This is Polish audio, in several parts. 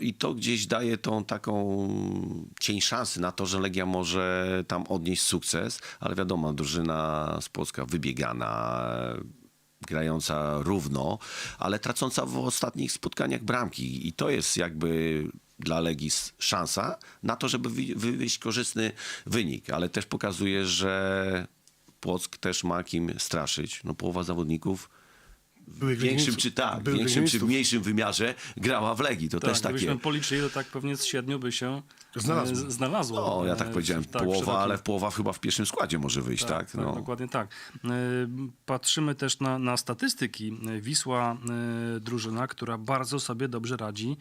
I to gdzieś daje tą taką cień szansy na to, że Legia może tam odnieść sukces, ale wiadomo, drużyna z Polska wybiegana, grająca równo, ale tracąca w ostatnich spotkaniach bramki. I to jest jakby dla Legii szansa na to, żeby wy- wywieźć korzystny wynik, ale też pokazuje, że Płock też ma kim straszyć. No połowa zawodników Byłych w większym czy tak, byłych większym czy mniejszym wymiarze grała w Legii. To Tak, też takie. gdybyśmy policzyli, to tak pewnie z siedmiu by się Znalazło. e, znalazło. No, ja tak e, powiedziałem tak, połowa, ale połowa chyba w pierwszym składzie może wyjść, tak? Tak, no. dokładnie tak. E, Patrzymy też na, na statystyki. Wisła, drużyna, która bardzo sobie dobrze radzi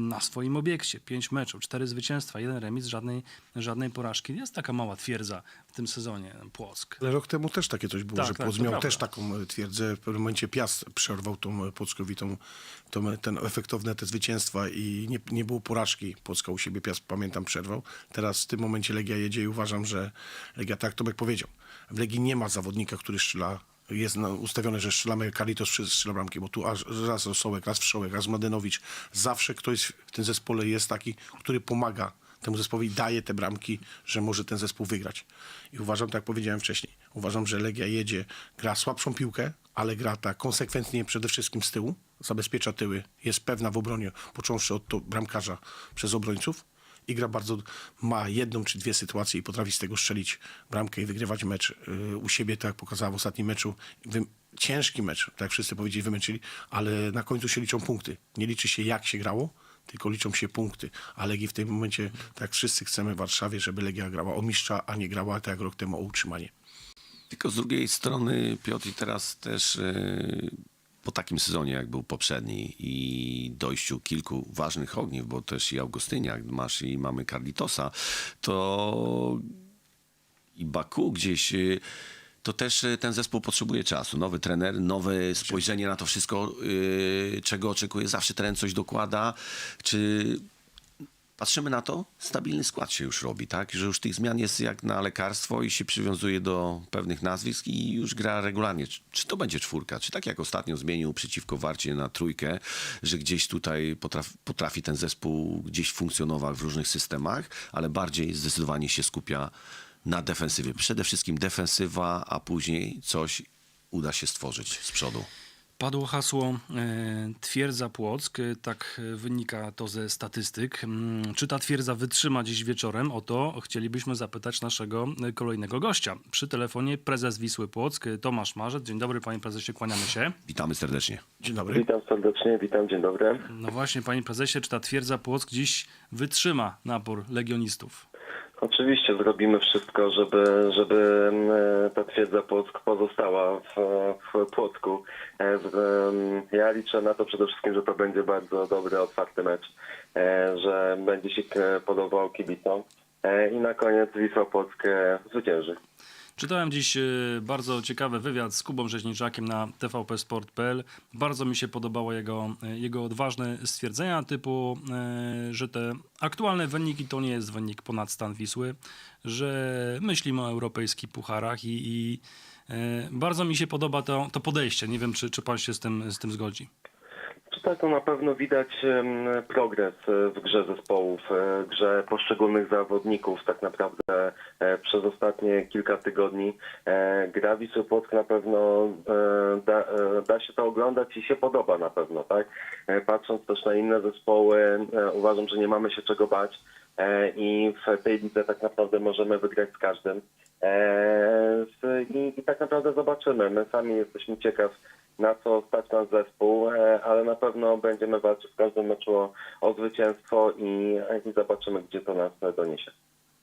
na swoim obiekcie. Pięć meczów, cztery zwycięstwa, jeden remis, żadnej, żadnej porażki. Jest taka mała twierdza w tym sezonie, Płock. Ale rok temu też takie coś było, Tak, że tak, Płock miał prawda. też taką twierdzę. W pewnym momencie Piast przerwał tą Płockowitą, tą, ten efektowne te zwycięstwa i nie, nie było porażki. Płocka u siebie Piast, pamiętam, przerwał. Teraz w tym momencie Legia jedzie i uważam, że Legia, tak jak Tomek powiedział, w Legii nie ma zawodnika, który strzela jest ustawione, że strzelamy Karitos przy- strzela bramki, bo tu raz Rosołek, raz Wszołek, raz Mladenowicz. Zawsze ktoś w tym zespole jest taki, który pomaga temu zespołowi, daje te bramki, że może ten zespół wygrać. I uważam, tak jak powiedziałem wcześniej, uważam, że Legia jedzie, gra słabszą piłkę, ale gra tak konsekwentnie przede wszystkim z tyłu, zabezpiecza tyły, jest pewna w obronie, począwszy od to bramkarza przez obrońców i gra bardzo, ma jedną czy dwie sytuacje i potrafi z tego strzelić bramkę i wygrywać mecz yy, u siebie, tak jak pokazała w ostatnim meczu. Ciężki mecz, tak jak wszyscy powiedzieli, wymęczyli, ale na końcu się liczą punkty. Nie liczy się jak się grało, tylko liczą się punkty. A Legii w tym momencie, tak wszyscy chcemy w Warszawie, żeby Legia grała o mistrza, a nie grała tak jak rok temu o utrzymanie. Tylko z drugiej strony, Piotr, teraz też e, po takim sezonie, jak był poprzedni i dojściu kilku ważnych ogniw, bo też i Augustyniak masz i mamy Carlitosa, to i Baku gdzieś... e, To też e, ten zespół potrzebuje czasu. Nowy trener, nowe spojrzenie na to wszystko, e, czego oczekuje. Zawsze teren coś dokłada. Czy patrzymy na to, stabilny skład się już robi, tak? Że już tych zmian jest jak na lekarstwo i się przywiązuje do pewnych nazwisk i już gra regularnie. Czy, to będzie czwórka? Czy tak jak ostatnio zmienił przeciwko Warcie na trójkę, że gdzieś tutaj potrafi, potrafi ten zespół gdzieś funkcjonować w różnych systemach, ale bardziej zdecydowanie się skupia na defensywie. Przede wszystkim defensywa, a później coś uda się stworzyć z przodu. Padło hasło e, twierdza Płock, tak wynika to ze statystyk. Mm, Czy ta twierdza wytrzyma dziś wieczorem? O to chcielibyśmy zapytać naszego e, kolejnego gościa. Przy telefonie prezes Wisły Płock, e, Tomasz Marzec. Dzień dobry panie prezesie, kłaniamy się. Witamy serdecznie. Dzień dobry. Witam serdecznie, witam, dzień dobry. No właśnie panie prezesie, czy ta twierdza Płock dziś wytrzyma napór legionistów? Oczywiście zrobimy wszystko, żeby, żeby e, ta twierdza Płock pozostała w, w Płocku. E, em, Ja liczę na to przede wszystkim, że to będzie bardzo dobry, otwarty mecz, e, że będzie się podobał kibicom i na koniec Wisła Płock zwycięży. Czytałem dziś e, bardzo ciekawy wywiad z Kubą Rzeźniczakiem na tvpsport.pl. Bardzo mi się podobało jego, e, jego odważne stwierdzenia typu, e, że te aktualne wyniki to nie jest wynik ponad stan Wisły, że myślimy o europejskich pucharach i, i bardzo mi się podoba to, to podejście. Nie wiem, czy, czy pan się z tym, z tym zgodzi. Tak, to na pewno widać progres e, w grze zespołów, e, grze poszczególnych zawodników. Tak naprawdę e, przez ostatnie kilka tygodni gra Wisły Płock na pewno da, da się to oglądać i się podoba na pewno. tak. Patrząc też na inne zespoły, uważam, że nie mamy się czego bać i w tej lidze tak naprawdę możemy wygrać z każdym. I, I tak naprawdę zobaczymy. My sami jesteśmy ciekaw, na co stać nasz zespół, e, ale na pewno będziemy walczyć w każdym meczu o, o zwycięstwo i, i zobaczymy, gdzie to nas e, doniesie.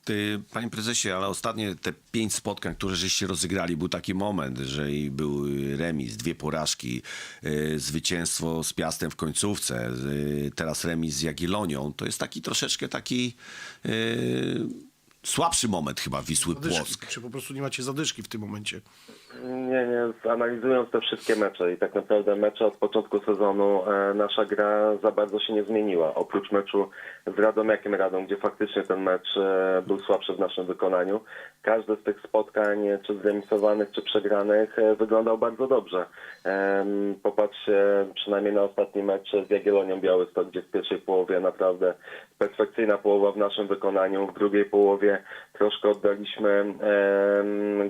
Ty, panie prezesie, ale ostatnie te pięć spotkań, które żeście rozegrali, był taki moment, że i był remis, dwie porażki, y, zwycięstwo z Piastem w końcówce, y, teraz remis z Jagiellonią. To jest taki troszeczkę taki słabszy moment chyba Wisły Zadyszki, Płock. Czy po prostu nie macie zadyszki w tym momencie? Nie, nie. Analizując te wszystkie mecze i tak naprawdę mecze od początku sezonu, e, nasza gra za bardzo się nie zmieniła. Oprócz meczu z Radomiakiem Radą, gdzie faktycznie ten mecz e, był słabszy w naszym wykonaniu, każde z tych spotkań, e, czy zremisowanych, czy przegranych, e, wyglądał bardzo dobrze. Em, Popatrzcie przynajmniej na ostatni mecz z Jagiellonią Białystok, gdzie w pierwszej połowie naprawdę perfekcyjna połowa w naszym wykonaniu. W drugiej połowie troszkę oddaliśmy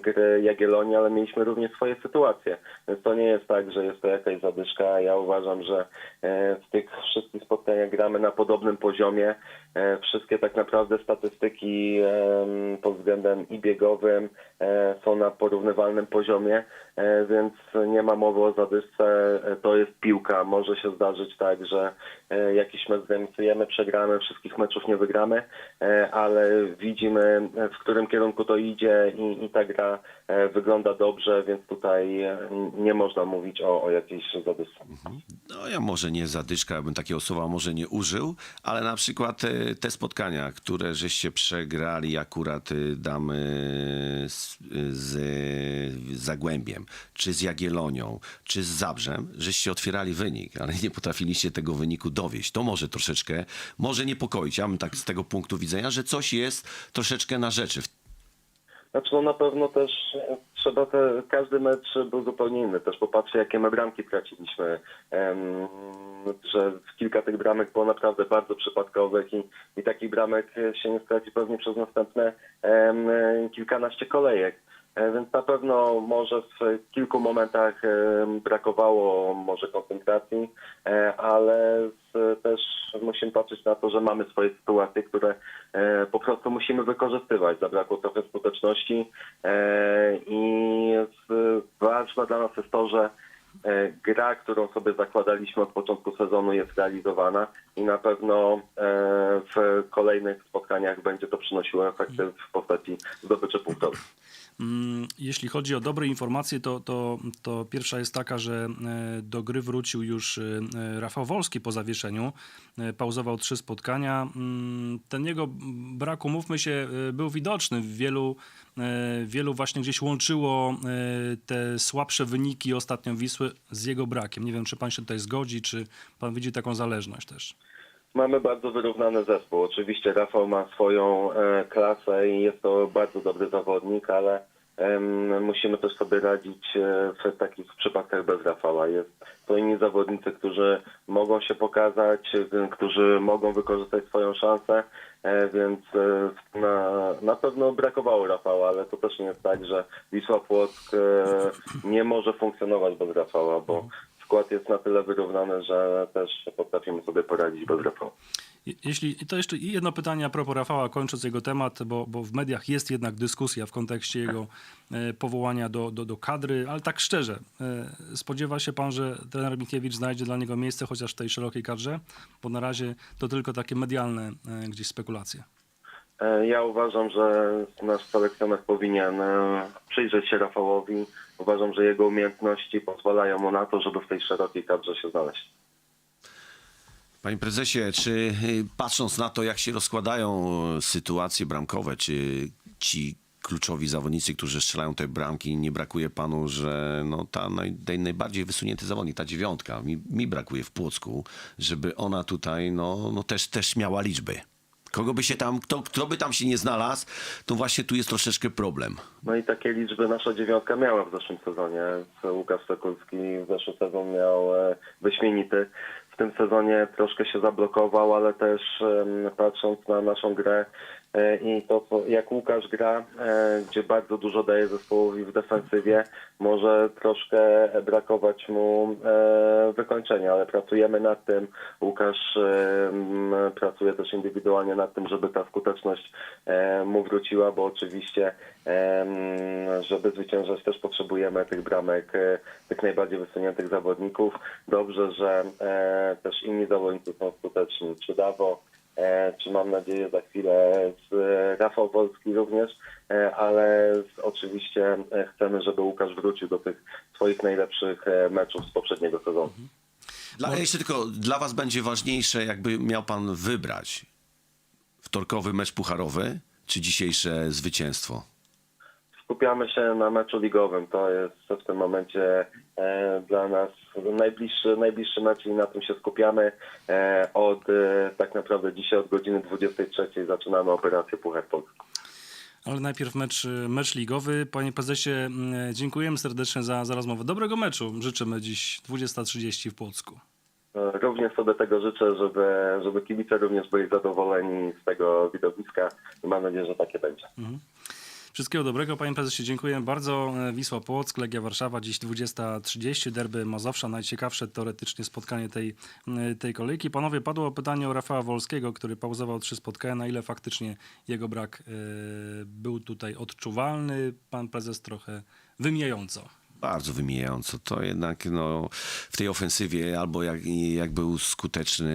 grę Jagiellonii, ale mieliśmy również swoje sytuacje. Więc to nie jest tak, że jest to jakaś zadyszka. Ja uważam, że e, w tych wszystkich spotkaniach gramy na podobnym poziomie. E, Wszystkie tak naprawdę statystyki pod względem i biegowym e, są na porównywalnym poziomie, więc nie ma mowy o zadyszce. To jest piłka. Może się zdarzyć tak, że jakiś mecz zremisujemy, przegramy, wszystkich meczów nie wygramy, ale widzimy, e, w którym kierunku to idzie i, i ta gra e, wygląda dobrze, więc tutaj e, nie można mówić o, o jakiejś zadyszce. No ja może nie zadyszka, bym takiego słowa może nie użył, ale na przykład e, te spotkania, które żeście przegrali akurat damy z, z Zagłębiem, czy z Jagielonią, czy z Zabrzem, żeście otwierali wynik, ale nie potrafiliście tego wyniku dowieść. To może troszeczkę, może niepokoić. Ja bym tak z tego punktu widzenia, że coś jest troszeczkę na rzeczy. Znaczy no na pewno też e, trzeba te, każdy mecz był zupełnie inny. Też popatrzcie jakie my bramki traciliśmy, em, że kilka tych bramek było naprawdę bardzo przypadkowych i, i takich bramek się nie straci pewnie przez następne em, kilkanaście kolejek. E, Więc na pewno może w kilku momentach em, brakowało może koncentracji, e, ale też musimy patrzeć na to, że mamy swoje sytuacje, które e, po prostu musimy wykorzystywać. Zabrakło trochę skuteczności e, i ważne dla nas jest to, że e, gra, którą sobie zakładaliśmy od początku sezonu jest realizowana i na pewno e, w kolejnych spotkaniach będzie to przynosiło efekty w postaci zdobyczy punktów. Mm, Jeśli chodzi o dobre informacje, to, to, to pierwsza jest taka, że e, do gry wrócił już e, Rafał Wolski po zawieszeniu. E, Pauzował trzy spotkania. Mm, Ten jego brak, umówmy się, e, był widoczny. Wielu, e, wielu właśnie gdzieś łączyło e, te słabsze wyniki ostatnio Z jego brakiem. Nie wiem, czy pan się tutaj zgodzi, czy pan widzi taką zależność też. Mamy bardzo wyrównany zespół. Oczywiście Rafał ma swoją e, klasę i jest to bardzo dobry zawodnik, ale musimy też sobie radzić e, w takich przypadkach bez Rafała. Jest to inni zawodnicy, którzy mogą się pokazać, e, którzy mogą wykorzystać swoją szansę, e, więc na, na pewno brakowało Rafała, ale to też nie jest tak, że Wisła Płock nie może funkcjonować bez Rafała, bo skład jest na tyle wyrównany, że też potrafimy sobie poradzić bez Rafała. Je- Jeśli, to jeszcze jedno pytanie a propos Rafała, kończąc jego temat, bo, bo w mediach jest jednak dyskusja w kontekście jego e, powołania do, do, do kadry, ale tak szczerze, e, spodziewa się pan, że trener Mikiewicz znajdzie dla niego miejsce chociaż w tej szerokiej kadrze? Bo na razie to tylko takie medialne e, gdzieś spekulacje. E, Ja uważam, że nasz selekcjoner powinien e, przyjrzeć się Rafałowi. Uważam, że jego umiejętności pozwalają mu na to, żeby w tej szerokiej kadrze się znaleźć. Panie prezesie, czy y, patrząc na to, jak się rozkładają y, sytuacje bramkowe, czy ci kluczowi zawodnicy, którzy strzelają te bramki, nie brakuje panu, że no, ta naj, najbardziej wysunięty zawodnik, ta dziewiątka, mi, mi brakuje w Płocku, żeby ona tutaj no, no też, też miała liczby. Kogo by się tam, kto, kto by tam się nie znalazł, to właśnie tu jest troszeczkę problem. No i takie liczby nasza dziewiątka miała w zeszłym sezonie. Łukasz Sokulski w zeszłym sezonie miał e, wyśmienity. W tym sezonie troszkę się zablokował, ale też patrząc na naszą grę i to, co- jak Łukasz gra, e, gdzie bardzo dużo daje zespołowi w defensywie, może troszkę brakować mu e, wykończenia, ale pracujemy nad tym. Łukasz pracuje też indywidualnie nad tym, żeby ta skuteczność e, mu wróciła, bo oczywiście, żeby zwyciężać, też potrzebujemy tych bramek, e, tych najbardziej wysuniętych zawodników. Dobrze, że e, też inni zawodnicy są skuteczni. Czy Dawo, e, czy mam nadzieję za chwilę z e, Rafał Wolski również, e, ale oczywiście e, chcemy, żeby Łukasz wrócił do tych swoich najlepszych e, meczów z poprzedniego sezonu. Dla, jeszcze tylko dla was będzie ważniejsze, jakby miał pan wybrać wtorkowy mecz pucharowy, czy dzisiejsze zwycięstwo? Skupiamy się na meczu ligowym. To jest w tym momencie e, dla nas najbliższy, najbliższy mecz i na tym się skupiamy. E, od e, tak naprawdę dzisiaj od godziny 23 zaczynamy operację Puchar Polski. Ale najpierw mecz, mecz ligowy. Panie prezesie, dziękujemy serdecznie za, za rozmowę. Dobrego meczu życzymy dziś 20.30 w Płocku. Również sobie tego życzę, żeby, żeby kibice również byli zadowoleni z tego widowiska mam nadzieję, że takie będzie. Wszystkiego dobrego, panie prezesie, dziękuję bardzo. E, Wisła Płock, Legia Warszawa, dziś 20.30, derby Mazowsza, najciekawsze teoretycznie spotkanie tej, tej kolejki. Panowie, padło pytanie o Rafała Wolskiego, który pauzował trzy spotkania, na ile faktycznie jego brak e, był tutaj odczuwalny. Pan prezes trochę wymijająco. Bardzo wymijająco. To jednak no, w tej ofensywie albo jak, jak był skuteczny,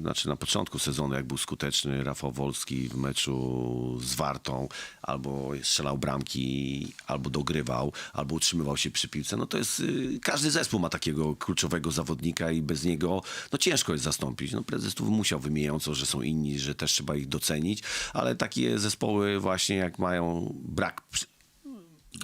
znaczy na początku sezonu, jak był skuteczny Rafał Wolski w meczu z Wartą, albo strzelał bramki, albo dogrywał, albo utrzymywał się przy piłce, no to jest, y, każdy zespół ma takiego kluczowego zawodnika i bez niego no ciężko jest zastąpić. No prezes tu musiał wymijająco, że są inni, że też trzeba ich docenić, ale takie zespoły właśnie jak mają brak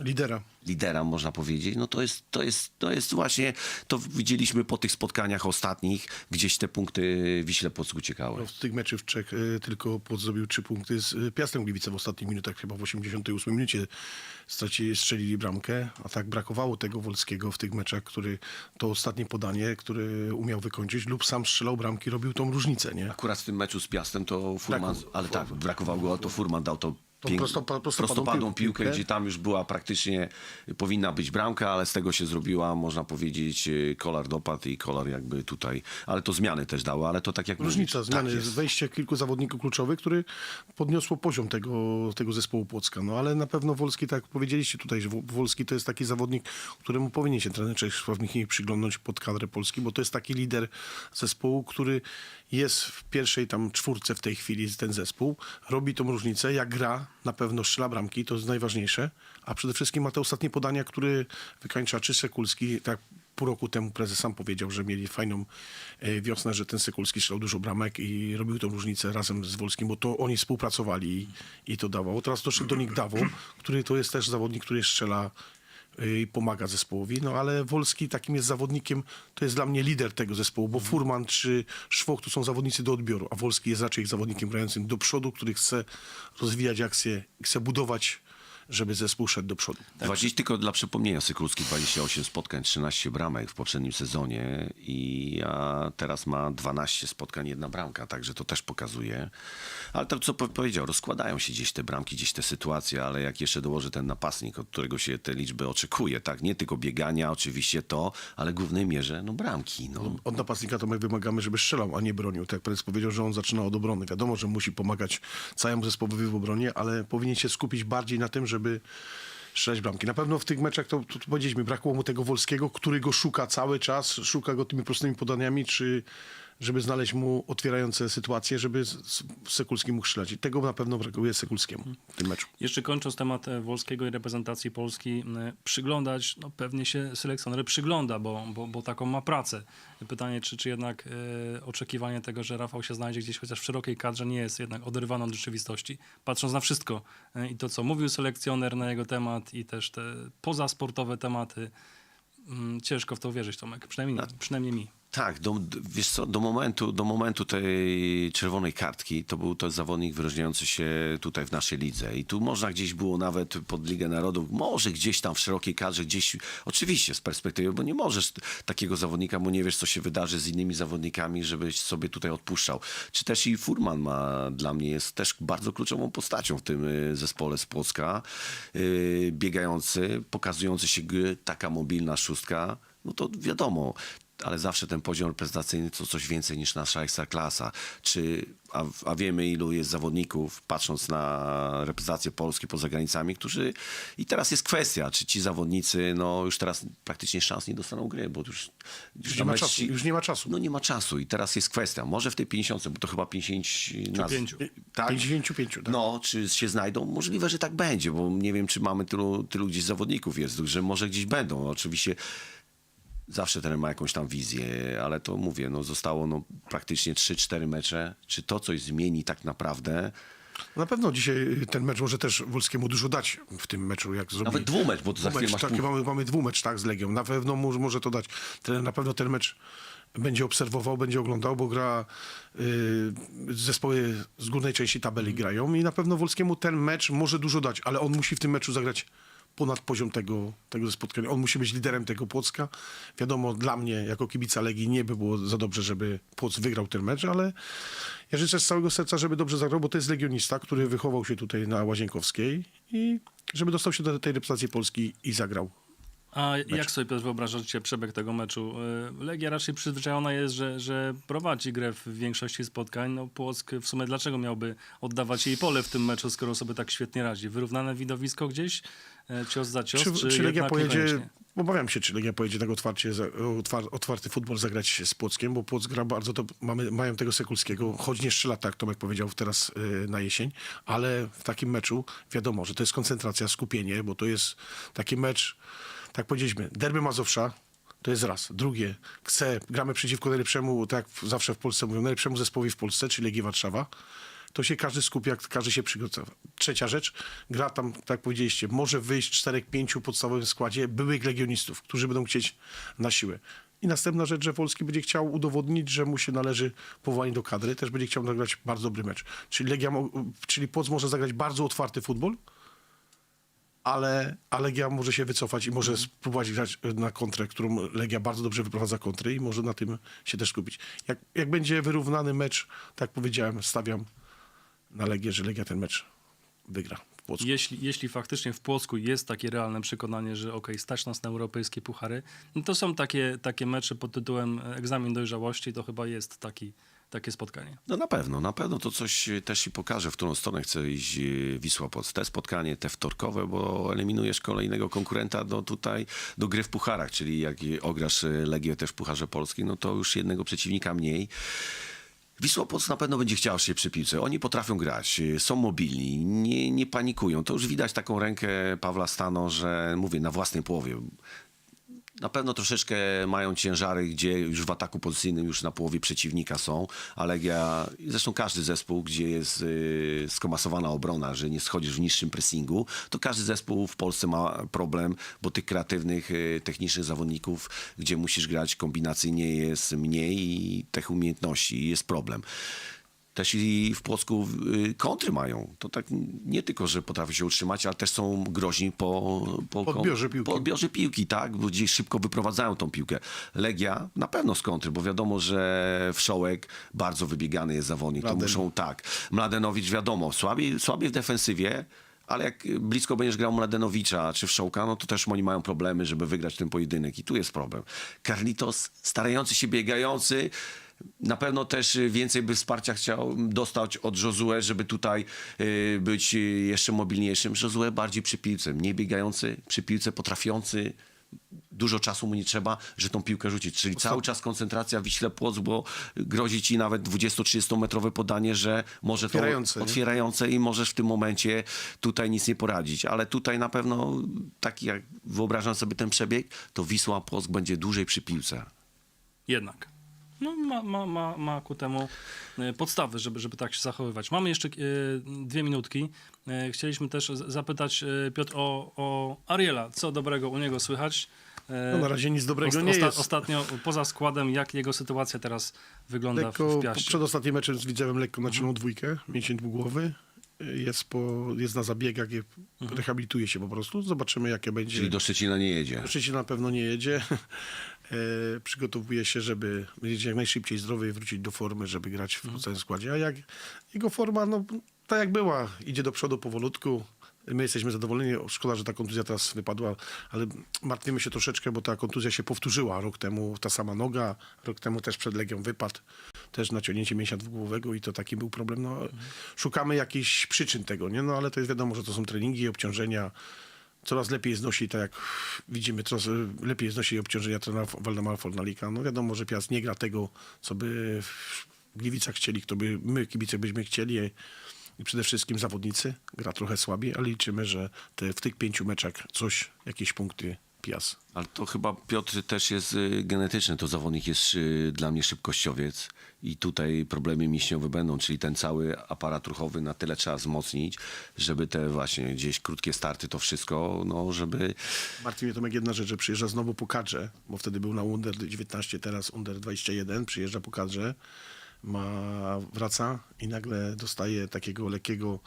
Lidera. lidera, można powiedzieć, no to jest, to jest, to jest właśnie, to widzieliśmy po tych spotkaniach ostatnich, gdzieś te punkty Wiśle Płock uciekały. No, w tych meczów w Czech y, tylko Płoc zrobił trzy punkty z y, Piastem Gliwice w ostatnich minutach, chyba w 88 minucie stracili, strzelili bramkę, a tak brakowało tego Wolskiego w tych meczach, który to ostatnie podanie, które umiał wykończyć lub sam strzelał bramki, robił tą różnicę, nie? Akurat w tym meczu z Piastem to Furman, Braku- ale tak, brakowało go, to Furman dał to Tą pięk- prosto- prostopadłą piłkę. piłkę, gdzie tam już była praktycznie, powinna być bramka, ale z tego się zrobiła, można powiedzieć, kolar dopadł i kolar jakby tutaj, ale to zmiany też dało, ale to tak jak Różnica, mówisz, zmiany, tak jest. wejście kilku zawodników kluczowych, który podniosło poziom tego, tego zespołu Płocka. No ale na pewno Wolski, tak jak powiedzieliście tutaj, że Wo- Wolski to jest taki zawodnik, któremu powinien się trener Czesław Michniewicz przyglądnąć pod kadrę Polski, bo to jest taki lider zespołu, który jest w pierwszej tam czwórce w tej chwili ten zespół, robi tą różnicę, jak gra, na pewno strzela bramki, to jest najważniejsze, a przede wszystkim ma te ostatnie podania, które wykańcza czy Sekulski, tak pół roku temu prezes sam powiedział, że mieli fajną e, wiosnę, że ten Sekulski strzelał dużo bramek i robił tą różnicę razem z Wolskim, bo to oni współpracowali i, to dawało. Teraz doszedł do nich Dawo, który to jest też zawodnik, który strzela i pomaga zespołowi, no ale Wolski takim jest zawodnikiem, to jest dla mnie lider tego zespołu, bo Furman czy Szwok to są zawodnicy do odbioru, a Wolski jest raczej zawodnikiem grającym do przodu, który chce rozwijać akcję, chce budować, żeby zespół szedł do przodu. 20, tylko dla przypomnienia, Sykulski 28 spotkań, 13 bramek w poprzednim sezonie i a teraz ma 12 spotkań, jedna bramka, także to też pokazuje. Ale to, co po- powiedział, rozkładają się gdzieś te bramki, gdzieś te sytuacje, ale jak jeszcze dołoży ten napastnik, od którego się te liczby oczekuje, tak, nie tylko biegania, oczywiście to, ale w głównej mierze, no bramki, no. Od napastnika to my wymagamy, żeby strzelał, a nie bronił. Tak jak prezes powiedział, że on zaczyna od obrony. Wiadomo, że musi pomagać całemu zespołowi w obronie, ale powinien się skupić bardziej na tym, żeby strzelać bramki. Na pewno w tych meczach, to, to, to powiedzieliśmy, brakło mu tego Wolskiego, który go szuka cały czas, szuka go tymi prostymi podaniami, czy żeby znaleźć mu otwierające sytuacje, żeby Sekulski mógł strzelać. I tego na pewno brakuje Sekulskiemu w tym meczu. Jeszcze kończąc temat e, Wolskiego i reprezentacji Polski, e, przyglądać, no pewnie się selekcjoner przygląda, bo, bo, bo taką ma pracę. Pytanie, czy, czy jednak e, oczekiwanie tego, że Rafał się znajdzie gdzieś chociaż w szerokiej kadrze nie jest jednak oderwane od rzeczywistości, patrząc na wszystko e, i to, co mówił selekcjoner na jego temat i też te pozasportowe tematy, ciężko w to wierzyć, Tomek, przynajmniej, przynajmniej mi. Tak, do, wiesz co, do momentu, do momentu tej czerwonej kartki to był to zawodnik wyróżniający się tutaj w naszej lidze i tu można gdzieś było nawet pod Ligę Narodów, może gdzieś tam w szerokiej kadrze, gdzieś, oczywiście z perspektywy, bo nie możesz takiego zawodnika, bo nie wiesz co się wydarzy z innymi zawodnikami, żebyś sobie tutaj odpuszczał. Czy też i Furman ma, dla mnie jest też bardzo kluczową postacią w tym y, zespole z Płocka, y, biegający, pokazujący się taka mobilna szóstka, no to wiadomo, ale zawsze ten poziom reprezentacyjny to coś więcej niż nasza ekstraklasa. Czy, a, a wiemy, ilu jest zawodników, patrząc na reprezentację Polski poza granicami, którzy... I teraz jest kwestia, czy ci zawodnicy, no już teraz praktycznie szans nie dostaną gry, bo już... Już nie ma czasu. Już nie ma czasu. No nie ma czasu i teraz jest kwestia. Może w tej 50, bo to chyba 50... naz- pięciu. Tak? 55, tak. No, czy się znajdą? Możliwe, że tak będzie, bo nie wiem, czy mamy tylu, tylu gdzieś zawodników jest, że może gdzieś będą. Oczywiście zawsze ten ma jakąś tam wizję, ale to mówię, no zostało no, praktycznie 3-4 mecze. Czy to coś zmieni tak naprawdę? Na pewno dzisiaj ten mecz może też Wolskiemu dużo dać w tym meczu, jak zrobi. Nawet dwumecz, bo to za chwilę masz tak, pół... mamy, mamy dwumecz tak, z Legią. Na pewno może, może to dać. Na pewno ten mecz będzie obserwował, będzie oglądał, bo gra y, zespoły z górnej części tabeli grają i na pewno Wolskiemu ten mecz może dużo dać, ale on musi w tym meczu zagrać ponad poziom tego, tego spotkania. On musi być liderem tego Płocka. Wiadomo, dla mnie, jako kibica Legii, nie by było za dobrze, żeby Płoc wygrał ten mecz, ale ja życzę z całego serca, żeby dobrze zagrał, bo to jest legionista, który wychował się tutaj na Łazienkowskiej i żeby dostał się do tej reprezentacji Polski i zagrał. A jak sobie Piotr wyobrażacie przebieg tego meczu? Y, Legia raczej przyzwyczajona jest, że, że prowadzi grę w większości spotkań. No Płock w sumie dlaczego miałby oddawać jej pole w tym meczu, skoro sobie tak świetnie radzi? Wyrównane widowisko gdzieś? E, Cios za cios? Czy, Czy, czy Legia pojedzie, niekoniecznie? obawiam się, czy Legia pojedzie tak otwarcie, otwarty futbol zagrać z Płockiem, bo Płock gra bardzo, to mamy, mają tego Sekulskiego, choć nie strzela tak, Tomek powiedział teraz y, na jesień, ale w takim meczu wiadomo, że to jest koncentracja, skupienie, bo to jest taki mecz, tak powiedzieliśmy, derby Mazowsza, to jest raz. Drugie, chcę, gramy przeciwko najlepszemu, tak jak zawsze w Polsce mówią, najlepszemu zespołowi w Polsce, czyli Legii Warszawa. To się każdy skupia, każdy się przygotowa. Trzecia rzecz, gra tam, tak jak powiedzieliście, może wyjść czterech, pięciu podstawowym składzie byłych legionistów, którzy będą chcieć na siłę. I następna rzecz, że Polski będzie chciał udowodnić, że mu się należy powołanie do kadry, też będzie chciał nagrać bardzo dobry mecz. Czyli Legia, czyli Płoc może zagrać bardzo otwarty futbol, ale, a Legia może się wycofać i może spróbować grać na kontrę, którą Legia bardzo dobrze wyprowadza kontry i może na tym się też skupić. Jak, jak będzie wyrównany mecz, tak powiedziałem, stawiam na Legię, że Legia ten mecz wygra. Jeśli, jeśli faktycznie w Płocku jest takie realne przekonanie, że okej, stać nas na europejskie puchary, no to są takie, takie mecze pod tytułem egzamin dojrzałości, to chyba jest taki, takie spotkanie. No na pewno, na pewno to coś też ci pokaże, w którą stronę chce iść e, Wisła Płock. Te spotkanie, te wtorkowe, bo eliminujesz kolejnego konkurenta do tutaj, do gry w pucharach, czyli jak ograsz Legię też w Pucharze Polskim, no to już jednego przeciwnika mniej. Wisła Płock na pewno będzie chciał się przy piłce. Oni potrafią grać, y, są mobilni, nie, nie panikują. To już widać taką rękę Pawła Stano, że mówię, na własnej połowie. Na pewno troszeczkę mają ciężary, gdzie już w ataku pozycyjnym już na połowie przeciwnika są, a Legia, zresztą każdy zespół, gdzie jest y, skomasowana obrona, że nie schodzisz w niższym pressingu, to każdy zespół w Polsce ma problem, bo tych kreatywnych, y, technicznych zawodników, gdzie musisz grać kombinacyjnie jest mniej i tych umiejętności jest problem. Też i w Płocku y, kontry mają. To tak nie tylko, że potrafią się utrzymać, ale też są groźni po, po, Po odbiorze piłki. Po odbiorze piłki, tak? Bo gdzieś szybko wyprowadzają tą piłkę. Legia na pewno z kontry, bo wiadomo, że Wszołek bardzo wybiegany jest zawodnik. To muszą, tak. Mladenowicz wiadomo, słabiej, słabiej w defensywie, ale jak blisko będziesz grał Mladenowicza czy Wszołka, no to też oni mają problemy, żeby wygrać ten pojedynek. I tu jest problem. Carlitos, starający się, biegający, na pewno też y, więcej by wsparcia chciał dostać od Josue, żeby tutaj y, być y, jeszcze mobilniejszym. Josue bardziej przy piłce, mniej biegający, przy piłce potrafiący. Dużo czasu mu nie trzeba, że tą piłkę rzucić. Czyli cały czas koncentracja Wiśle Płoc, bo grozi ci nawet 20-30 metrowe podanie, że może Otwierające, to nie? otwierające i możesz w tym momencie tutaj nic nie poradzić. Ale tutaj na pewno taki jak wyobrażam sobie ten przebieg, to Wisła Płock będzie dłużej przy piłce. Jednak. No, ma, ma, ma, ma ku temu e, podstawy, żeby, żeby tak się zachowywać. Mamy jeszcze e, dwie minutki. E, chcieliśmy też zapytać Piotr o, o Ariela. Co dobrego u niego słychać? No na razie nic dobrego osta- nie jest. Ostatnio poza składem, jak jego sytuacja teraz wygląda Lekko, w Piaście? przed ostatnim meczem z Widzewem lekko naciągnął dwójkę, mięsień dwugłowy. Jest, po, jest na zabiegach, je- rehabilituje się po prostu. Zobaczymy, jakie będzie. Czyli do Szczecina nie jedzie. Szczecin na pewno nie jedzie. E, przygotowuje się, żeby być jak najszybciej zdrowy i wrócić do formy, żeby grać w Mhm. całym składzie. A jak jego forma, no tak jak była, idzie do przodu powolutku. My jesteśmy zadowoleni. Szkoda, że ta kontuzja teraz wypadła, ale martwimy się troszeczkę, bo ta kontuzja się powtórzyła. Rok temu ta sama noga, rok temu też przed Legią wypadł. Też naciągnięcie mięśnia dwugłowego i to taki był problem. No, Szukamy jakichś przyczyn tego, nie? No ale to jest wiadomo, że to są treningi, obciążenia coraz lepiej znosi, tak jak widzimy, coraz lepiej znosi obciążenia trenera Waldemara Fornalika. No wiadomo, że Piast nie gra tego, co by w Gliwicach chcieli, kto by my, kibice, byśmy chcieli i przede wszystkim zawodnicy. Gra trochę słabiej, ale liczymy, że te, w tych pięciu meczach coś, jakieś punkty Piast. Ale to chyba Piotr też jest y, genetyczny. To zawodnik jest y, dla mnie szybkościowiec i tutaj problemy mięśniowe będą, czyli ten cały aparat ruchowy na tyle trzeba wzmocnić, żeby te właśnie gdzieś krótkie starty, to wszystko, no żeby Martwi mnie Tomek jedna rzecz, że przyjeżdża znowu po kadrze, bo wtedy był na Under 19, teraz Under 21, przyjeżdża po kadrze, ma, wraca i nagle dostaje takiego lekkiego, le,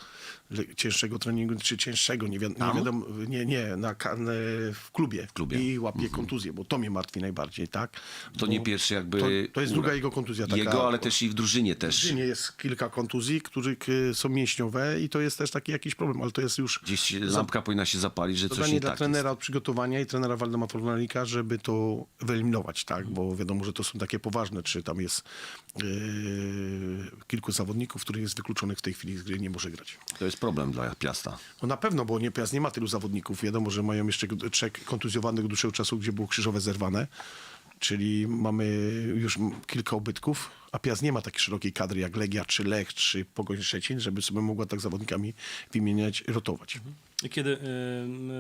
cięższego treningu, czy cięższego, nie, wi- nie wiadomo, nie, nie, na, na, w klubie. W klubie. I łapie kontuzję, bo to mnie martwi najbardziej, tak? to Bo nie pierwszy jakby... To, to jest druga jego kontuzja taka. Jego, ale też i w drużynie też. Nie jest kilka kontuzji, które y, są mięśniowe i to jest też taki jakiś problem, ale to jest już Gdzieś lampka powinna się zapalić, że coś nie dla tak trenera od przygotowania i trenera Waldemara Fornalika, żeby to wyeliminować, tak? Bo wiadomo, że to są takie poważne, czy tam jest yy, kilku zawodników, których jest wykluczonych w tej chwili z gry, nie może grać. jest. To jest problem dla Piasta. No na pewno, bo nie, Piast nie ma tylu zawodników. Wiadomo, że mają jeszcze trzech kontuzjowanych dłuższego czasu, gdzie było krzyżowe zerwane. Czyli mamy już kilka ubytków, a Piast nie ma takiej szerokiej kadry jak Legia, czy Lech, czy Pogoń Szczecin, żeby sobie mogła tak zawodnikami wymieniać, rotować. I kiedy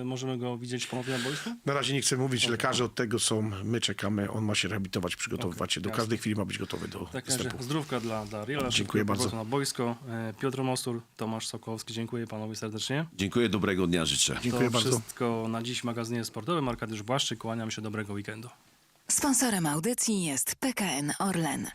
y, możemy go widzieć ponownie na boisku? Na razie nie chcę mówić, lekarze od tego są, my czekamy, on ma się rehabilitować, przygotowywać się, do jasne. każdej chwili ma być gotowy do Tak, występu. zdrówka dla, dla Riela. Dziękuję bardzo. na boisko. E, Piotr Mostur, Tomasz Sokołowski, dziękuję panowie serdecznie. Dziękuję, dobrego dnia życzę. Dziękuję to bardzo. wszystko na dziś w magazynie sportowym. Arkadiusz Błaszczyk, kłaniam się, dobrego weekendu. Sponsorem audycji jest PKN Orlen.